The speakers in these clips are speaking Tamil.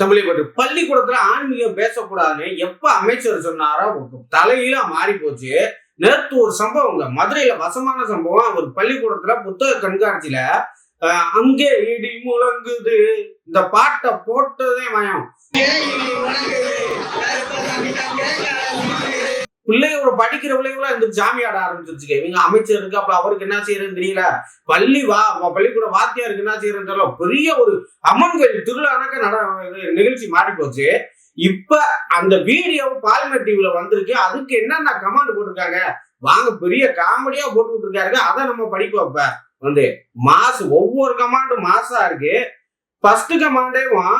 தமிழை பற்றி பள்ளிக்கூடத்துல ஆன்மீகம் பேசக்கூடாதுன்னு எப்ப அமைச்சர் சொன்னாரோ தலையில மாறி போச்சு. நேற்று ஒரு சம்பவங்க மதுரையில வசமான சம்பவம். ஒரு பள்ளிக்கூடத்துல புத்தக கண்காட்சியில அங்கே இடி முழங்குது. இந்த பாட்டை போட்டதே மயம். அப்புறம் படிக்கிற பிள்ளைங்களா இந்த ஜாமி ஆட ஆரம்பிச்சிருச்சுங்க. இவங்க அமைச்சர் இருக்கு அப்ப அவருக்கு என்ன செய்யறதுன்னு தெரியல. பள்ளி வா பள்ளிக்கூட வாத்தியாருக்கு என்ன செய்யறதுன்னு தெரியல. பெரிய ஒரு அம்மன்கள் திருவிழானாக்க நட நிகழ்ச்சி மாறி போச்சு இப்ப அந்த வீடியோ பாலிமர் டிவில வந்திருக்கு. அதுக்கு என்னென்ன கமாண்ட் போட்டிருக்காங்க? வாங்க பெரிய காமெடியா போட்டு விட்டுருக்காரு அதை நம்ம படிப்போம் இப்ப. வந்து மாசு ஒவ்வொரு கமாண்டும் மாசா இருக்கு. ஃபர்ஸ்ட் கமாண்டேவும்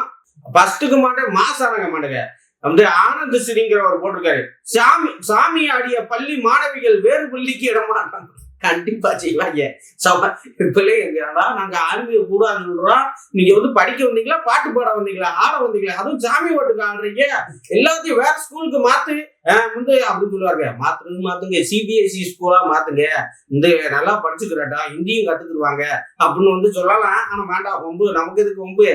ஃபர்ஸ்ட் கமாண்டே மாசான கமாண்டுங்க வந்து ஆனந்த சிறிங்கிறவர் போட்டிருக்காரு. சாமி சாமி ஆடிய பள்ளி மாணவிகள் வேறு பள்ளிக்கு இடமாட்டாங்க கண்டிப்பா செய்வாங்க. சம பிள்ளைங்க நாங்க ஆர்மியை கூடாதுன்னு சொல்றோம் நீங்க வந்து படிக்க வந்தீங்களா பாட்டு பாட வந்தீங்களா ஆட வந்தீங்களா அதுவும் சாமி ஓட்டுக்கு ஆடுறீங்க எல்லாத்தையும் வேற ஸ்கூலுக்கு மாத்து. வந்து அப்படின்னு சொல்லுவாங்க மாத்துறது மாத்துங்க. சிபிஎஸ்சி ஸ்கூலா மாத்துங்க. இந்த நல்லா படிச்சுக்கிறாட்டா ஹிந்தியும் கத்துக்கிடுவாங்க அப்படின்னு வந்து சொல்லலாம். ஆனா வேண்டாம் ஒம்பு நமக்கு எதுக்கு ஒம்பு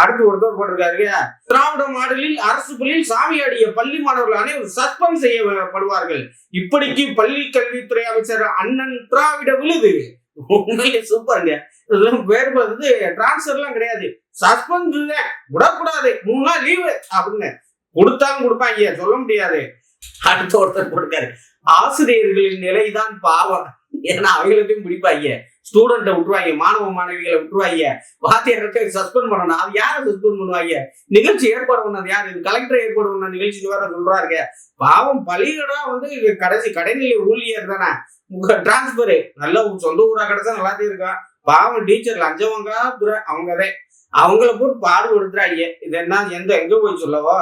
அடுத்து ஒருத்தர் போட்டிருக்காரு திராவிட மாடலில் அரசு பள்ளியில் சாமி பள்ளி மாணவர்கள் அனைவரும் சஸ்பெண்ட் செய்யப்படுவார்கள். இப்படிக்கு பள்ளி கல்வித்துறை அமைச்சர் அண்ணன் திராவிட விழுது. உண்மையிலே சூப்பருங்க இதெல்லாம் வேறு வந்து டிரான்ஸ்ஃபர் கிடையாது. சஸ்பெண்ட் இல்லை. விடக்கூடாது. மூணு நாள் லீவு அப்படின்னு கொடுத்தாலும் கொடுப்பாங்க. சொல்ல முடியாது. அடுத்த ஒருத்தர் போட்டிருக்காரு. ஆசிரியர்களின் நிலைதான் பாவம். ஏன்னா அவங்களுக்கும் பிடிப்பாங்க. ஸ்டூடெண்ட்டை விட்டுருவாங்க மாணவ மாணவிகளை விட்டுருவாங்க. வாத்தியாருக்கு சஸ்பெண்ட் பண்ணணும். அது யாரை சஸ்பெண்ட் பண்ணுவாங்க? நிகழ்ச்சி ஏற்பாடு பண்ணது யார்? இது கலெக்டர் ஏற்பாடு பண்ண நிகழ்ச்சி வேற சொல்றாருங்க. பாவம் பள்ளிகடா வந்து கடைசி கடைநிலை ஊழியர் தானே. டிரான்ஸ்பர் நல்ல சொந்த ஊரா கிடைச்சா நல்லா இருக்கான் பாவம் டீச்சர் லஞ்சவங்க அவங்கதே. அவங்கதான் அவங்கள போட்டு பாடுபடுத்துறாங்க. இது என்ன எந்த எங்க போய் சொல்லவோ?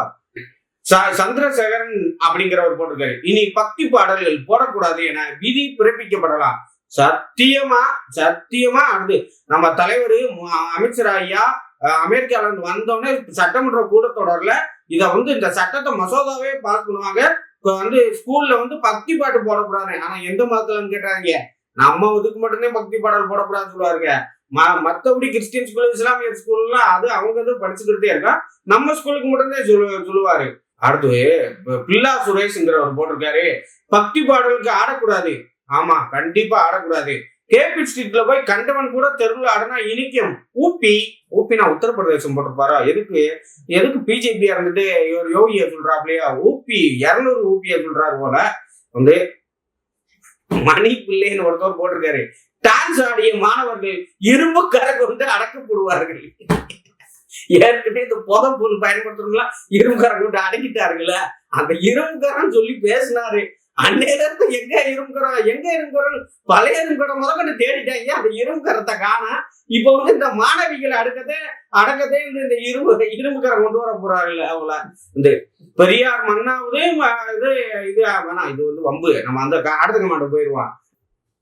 சந்திரசேகரன் அப்படிங்கிறவர் போட்டிருக்காரு. இனி பக்தி பாடல்கள் போடக்கூடாது என விதி பிறப்பிக்கப்படலாம். சத்தியமா சத்தியமா அடுத்து நம்ம தலைவர் அமைச்சர் ஐயா அமெரிக்கால இருந்து வந்தோடனே சட்டமன்ற கூட்டத்தொடர்ல இத வந்து இந்த சட்டத்தை மசோதாவே பாஸ் பண்ணுவாங்க. வந்து ஸ்கூல்ல வந்து பக்தி பாட்டு போடக்கூடாது ஆனா எந்த மதத்துலன்னு கேட்டாங்க நம்ம இதுக்கு மட்டும்தான் பக்தி பாடல் போடக்கூடாதுன்னு சொல்லுவாருங்க. ம- மத்தபடி கிறிஸ்டியன் ஸ்கூல் இஸ்லாமிய ஸ்கூல்லாம் அது அவங்க வந்து படிச்சுக்கிட்டே இருக்கா. நம்ம ஸ்கூலுக்கு மட்டும்தான் சொல்லு சொல்லுவாரு. அடுத்து பில்லா சுரேஷ்ங்கிறவர் போட்டிருக்காரு. பக்தி பாடலுக்கு ஆடக்கூடாது. ஆமா கண்டிப்பா ஆடக்கூடாது. கேபி ஸ்ட்ரீட்ல போய் கண்டவன் கூட தெருவில் ஆடினா இனிக்கும். ஊப்பி ஊப்பினா உத்தரப்பிரதேசம் போட்டிருப்பாரா? எதுக்கு? எதுக்கு பிஜேபி இருந்துட்டு இவர் யோகிய சொல்றாப்லையா? ஊப்பி இரநூறு ஊப்பிய சொல்றாரு போல. வந்து மணி பிள்ளைன்னு ஒருத்தவர் போட்டிருக்காரு. டான்ஸ் ஆடிய மாணவர்கள் இரும்பு கரை கொண்டு அடக்கப்படுவார்கள். ஏற்கனவே இந்த புதப்பொருள் பயன்படுத்துறவங்களா இரும்பு கரை கொண்டு அந்த இரும்பு சொல்லி பேசினாரு. அந்நேரத்து எங்க இரும்புக்கிறோம் எங்க இரும்புகிறோம் பழைய இரும்புக்கடம் முதல்கொண்டு தேடிட்டாங்க அந்த இரும்புக்கரத்தை காணா? இப்போ வந்து இந்த மாணவிகளை அடுக்கதே அடக்கதே இந்த இந்த இரும்பு இரும்புக்கரம் கொண்டு வர போறாங்கல்ல அவங்கள. இந்த பெரியார் மண்ணாவது இது இது வேணாம் இது வந்து வம்பு. நம்ம அந்த அடுத்த கமாண்ட் போயிடுவான்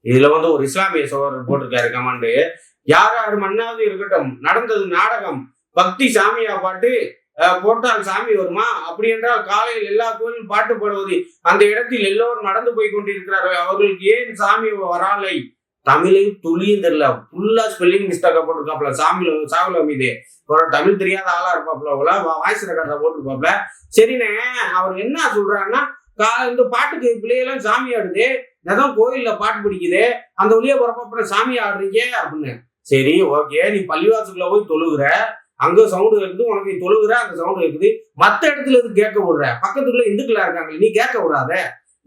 இதுல வந்து ஒரு இஸ்லாமிய சோழர் போட்டிருக்காரு கமாண்டு. யார் யார் மண்ணாவது இருக்கட்டும் நடந்தது நாடகம். பக்தி சாமியா பாட்டு போட்டால் சாமி வருமா? அப்படி என்றால் காலையில் எல்லா கோயிலும் பாட்டு பாடுவது அந்த இடத்தில் எல்லோரும் நடந்து போய் கொண்டிருக்கிறார்கள். அவர்களுக்கு ஏன் சாமி வராலை? தமிழையும் துளியும் தெரியல. ஃபுல்லா ஸ்பெல்லிங் மிஸ்டேக்கா போட்டிருக்காப்ல. சாமியில சாகுல மீது. ஒரு தமிழ் தெரியாத ஆளா இருப்பாப்ல வாய்ஸ் ரெக்கார்டா போட்டிருப்பாப்ல. சரிண்ணே அவர் என்ன சொல்றாருன்னா கா இந்த பாட்டுக்கு பிள்ளையெல்லாம் சாமி ஆடுது. ஏதோ கோயில்ல பாட்டு பிடிக்குது. அந்த வழியா போறப்ப சாமி ஆடுறீங்க அப்படின்னு. சரி ஓகே. நீ பள்ளிவாசலுக்குள்ள போய் தொழுகுற. அங்க சவுண்டு கேட்குது உனக்கு தொழுகிற தொழுகுற அந்த சவுண்டு கேட்குது மத்த இடத்துல எது கேட்க விடுற? பக்கத்துக்குள்ள இந்துக்களா இருக்காங்க நீ கேட்க விடாத.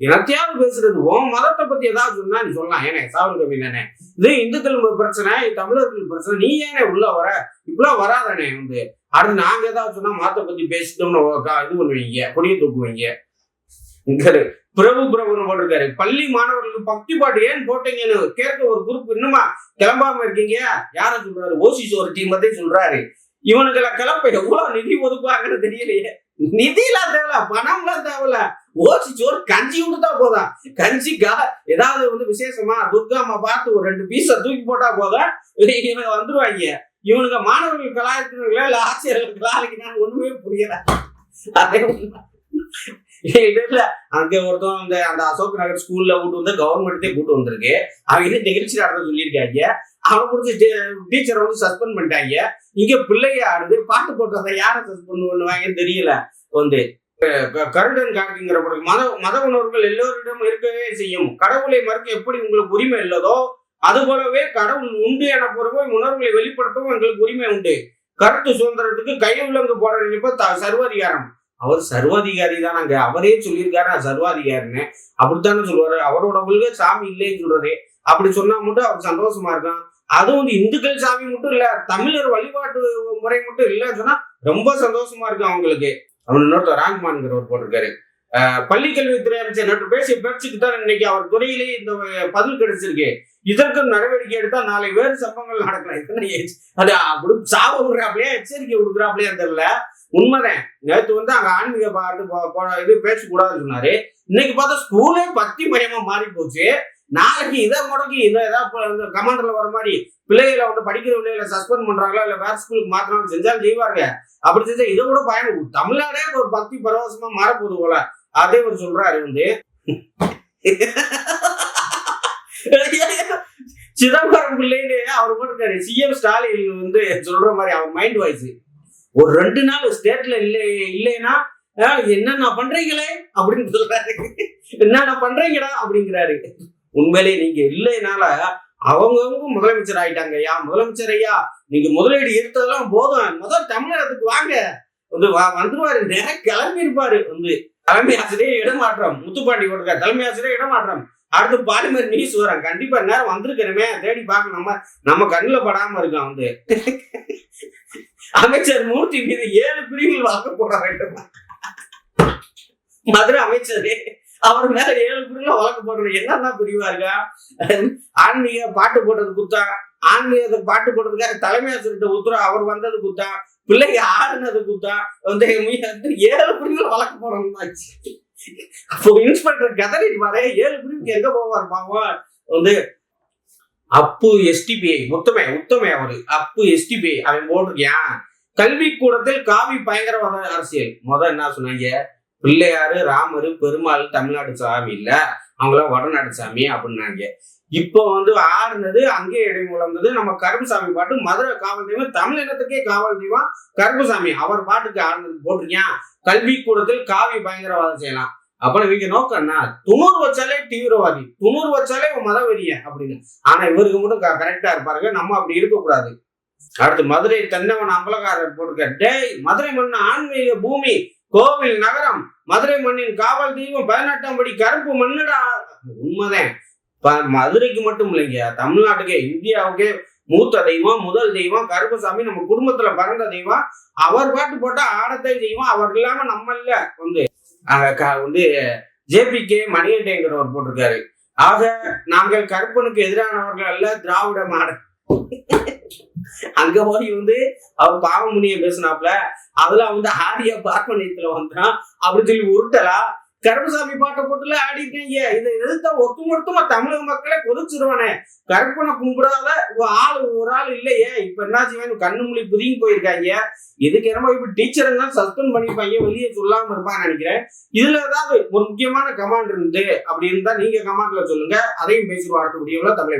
எனத்தையாவது பேசுறது உன் மதத்தை பத்தி ஏதாவது சொன்னா நீ சொல்லலாம். ஏனே சாவல் கவி தானே? இது இந்துக்கள் பிரச்சனை தமிழர்கள் பிரச்சனை. நீ ஏனே உள்ள வர? இப்பெல்லாம் வராதானே வந்து? அடுத்து நாங்க ஏதாவது சொன்னா மதத்தை பத்தி பேசிட்டோம்னு இது பண்ணுவீங்க கொடியை தூக்குவீங்க. பிரபு பிரபுன்னு போட்டிருக்காரு. பள்ளி மாணவர்களுக்கு பக்தி பாட்டு ஏன் போட்டீங்கன்னு கேட்க ஒரு குரூப் இன்னுமா கிளம்பாம இருக்கீங்க? யார சொல்றாரு? ஓசிஸ் ஒரு டீம் பத்தி சொல்றாரு. இவனுங்களை கிளப்ப எவ்வளவு நிதி ஒதுக்குவாங்கன்னு தெரியலையே. நிதிலாம் தேவையில்ல பணம்லாம் தேவையில்ல. ஓசி சோறு கஞ்சி விட்டுட்டா போதும். கஞ்சி கா ஏதாவது வந்து விசேஷமா துர்கா அம்மா பார்த்து ஒரு ரெண்டு பீஸை தூக்கி போட்டா போதும். இவங்க வந்துருவாங்க. இவனுங்க மாணவர்கள் கலாய்க்கிறாங்களா இல்ல ஆசிரியர்கள் கலாய்க்கிறாங்க ஒண்ணுமே புரியல. அதே இல்ல. அங்க ஒருத்தன் அந்த அந்த அசோக் நகர் ஸ்கூல்ல கூட்டு வந்து கவர்மெண்ட்டே கூட்டு வந்திருக்கு. அவங்க நிகழ்ச்சி நடத்த சொல்லியிருக்காங்க. அவன் முடிச்சு டீச்சரை வந்து சஸ்பெண்ட் பண்ணிட்டாங்க. இங்க பிள்ளைய ஆடுது பாட்டு போட்டதை யாரை சஸ்பெண்ட் பண்ணுவாங்கன்னு தெரியல. வந்து கருடன் காட்டுங்கிற மத மத உணர்வுகள் எல்லோரிடம் இருக்கவே செய்யும். கடவுளை மறுக்க எப்படி உங்களுக்கு உரிமை இல்லதோ அது போலவே கடவுள் உண்டு என பொறுப்பை உணர்வுகளை வெளிப்படுத்தவும் எங்களுக்கு உரிமை உண்டு. கருத்து சுதந்திரத்துக்கு கையுள்ளங்கு போட நினைப்ப த- சர்வாதிகாரம் அவர் சர்வாதிகாரி தான். அங்க அவரே சொல்லியிருக்காரு நான் சர்வாதிகாரின்னு. அப்படித்தானே சொல்லுவாரு? அவரோட கொள்கை சாமி இல்லைன்னு சொல்றது. அப்படி சொன்னா மட்டும் அவர் சந்தோஷமா இருக்கான். அதுவும் வந்து இந்துக்கள் சாமி மட்டும் இல்ல தமிழர் வழிபாட்டு முறை மட்டும் இல்லைன்னு சொன்னா ரொம்ப சந்தோஷமா இருக்கு அவங்களுக்கு. அவன் இன்னொருத்தர் ராங்மான்கிறவர் போட்டிருக்காரு. பள்ளிக்கல்வித்துறை அமைச்சர் நேற்று பேசிய பேச்சுக்கு தான் இன்னைக்கு அவர் துறையிலேயே இந்த பதில் கிடைச்சிருக்கு. இதற்கு நடவடிக்கை எடுத்தா நாளை வேறு சம்பவங்கள் நடக்கலாம். இதுன்னு அது அப்படி சாப விடுறாப்லையா? எச்சரிக்கை கொடுக்குறாப்லையா தெரியல. உண்மைதான். நேற்று வந்து அங்க ஆன்மீக பாட்டு இது பேசக்கூடாதுன்னு சொன்னாரு. இன்னைக்கு பார்த்தா ஸ்கூலே பக்தி மயமா மாறி போச்சு நாளைக்கு இதை முடக்கி இதை ஏதாவது கமாண்டர்ல வர மாதிரி பிள்ளைகளை வந்து படிக்கிற பிள்ளைகளை சஸ்பெண்ட் பண்றாங்களா? இல்ல வேற ஸ்கூலுக்கு மாத்தினாலும் செஞ்சாலும் செய்வாங்க. அப்படி செஞ்சா இதை கூட பயன் தமிழ்நாடே ஒரு பக்தி பரவசமா மாறப்போகுது போல. அதே ஒரு சொல்றாரு வந்து. சிதம்பரம் பிள்ளைன்னு அவர் போட்டிருக்காரு. சிஎம் ஸ்டாலின் வந்து சொல்ற மாதிரி அவர் மைண்ட் வாய்ஸ் ஒரு ரெண்டு நாள் ஸ்டேட்ல இல்லை இல்லைன்னா ஆஹ், என்னென்ன பண்றீங்களே? அப்படின்னு சொல்றாரு. என்னென்ன பண்றீங்கடா? அப்படிங்கிறாரு. உண்மையிலே நீங்க இல்லைனால அவங்கவுங்க முதலமைச்சர் ஆயிட்டாங்க ஐயா முதலமைச்சர் ஐயா. நீங்க முதலீடு எடுத்ததெல்லாம் போதும். முதல் தமிழகத்துக்கு வாங்க. வந்து வந்துருவாரு. நேரம் கிளம்பி இருப்பாரு வந்து தலைமை ஆசிரியர் இடமாற்றம் முத்துப்பாண்டி கொடுக்க தலைமை ஆசிரியர் இடமாற்றம் அடுத்து பாலிமர் நியூஸ் வரும். கண்டிப்பா நேரம் வந்திருக்கிறமே தேடி பார்க்க நம்ம நம்ம கண்ணுல படாம இருக்கான் வந்து. அமைச்சர் மூர்த்தி மீது ஏழு பிரிவில் வாக்கு போட வேண்டும்? மதுரை அமைச்சரே அவர் மேல ஏழு பிரிவுல வழக்கு போடுறது என்னன்னா பிரிவா இருக்கா? ஆன்மீக பாட்டு போட்டது குத்தா? ஆன்மீகத்துக்கு பாட்டு போட்டதுக்காக தலைமை ஆசிரியர் உத்தரவு அவர் வந்தது குத்தா? பிள்ளைங்க ஆடுனது குத்தா? வந்து ஏழு பிரிவுல வழக்கு போடணும் ஆச்சு இன்ஸ்பெக்டர் கதறிட்டு வர ஏழு பிரிவுக்கு எங்க போவார் பாவம் வந்து அப்பு எஸ்டிபிஐ உத்தமை உத்தமை அவரு. அப்பு எஸ்டிபிஐ அவன் போட்டிருக்கியான் கல்வி கூடத்தில் காவி பயங்கரவாத அரசியல். முத என்ன சொன்னாங்க? பிள்ளையாரு ராமரு பெருமாள் தமிழ்நாடு சாமி இல்ல. அவங்களாம் வடநாடு சாமி அப்படின்னாங்க. இப்போ வந்து ஆடுனது அங்கே இடைமுழந்தது நம்ம கருப்புசாமி பாட்டு மதுரை காவல் தெய்வம் தமிழகத்துக்கே காவல் தெய்வம் கருப்புசாமி. அவர் பாட்டுக்கு ஆடுனது போட்டிருக்கேன் கல்வி கூடத்தில் காவி பயங்கரவாதம் செய்யலாம். அப்ப இவங்க நோக்கம் என்ன? துணூறு வச்சாலே தீவிரவாதி. துணூர் வச்சாலே மதவெறிய அப்படின்னு. ஆனா இவருக்கு மட்டும் கரெக்டா இருப்பாருங்க. நம்ம அப்படி இருக்கக்கூடாது. அடுத்து மதுரை தென்னவன் அம்பலக்காரர் போட்டிருக்க டேய் மதுரை மண் ஆன்மீக பூமி கோவில் நகரம் மதுரை மண்ணின் காவல் தெய்வம் பதினெட்டாம் படி கருப்பு மண்ணுடா. உண்மைதான். மதுரைக்கு மட்டும் இல்லைங்க. தமிழ்நாட்டுக்கே இந்தியாவுக்கே மூத்த தெய்வம் முதல் தெய்வம் கருப்பசாமி நம்ம குடும்பத்துல பிறந்த தெய்வம். அவர் பாட்டு போட்டா ஆடத்தை தெய்வம் அவர் இல்லாம நம்ம இல்ல. வந்து வந்து ஜேபி வந்து ஜேபிகே மணிகண்டேங்கிறவர் போட்டிருக்காரு. ஆக நாங்கள் கருப்பனுக்கு எதிரானவர்கள் அல்ல திராவிட மாடல். அங்க போய் வந்து அவர் பாவமுனிய பேசினாப்ல அதெல்லாம் வந்து ஆரிய பார்ப்பனியத்துல வந்தான். அப்படி சொல்லி உருட்டலா கருப்பசாமி பாட்டை போட்டுல ஆடி இருக்கீங்க. இதை எதிர்த்த ஒட்டுமொத்தமா தமிழக மக்களே கொதிச்சிருவானே. கருப்பனை கும்பிடாத ஆள் ஒரு ஆள் இல்லையே. இப்ப என்ன செய்வேன் கண்ணு மொழி புதுங்கி போயிருக்காங்க. இதுக்கு என்னமோ இப்ப டீச்சருங்க சஸ்பெண்ட் பண்ணிப்பாங்க வெளியே சொல்லாம இருப்பான்னு நினைக்கிறேன். இதுல ஏதாவது ஒரு முக்கியமான கமாண்ட் இருந்து அப்படி இருந்தா நீங்க கமாண்ட்ல சொல்லுங்க. அதையும் பேசிடுவோம் அடுத்த முடியவில்லை தமிழை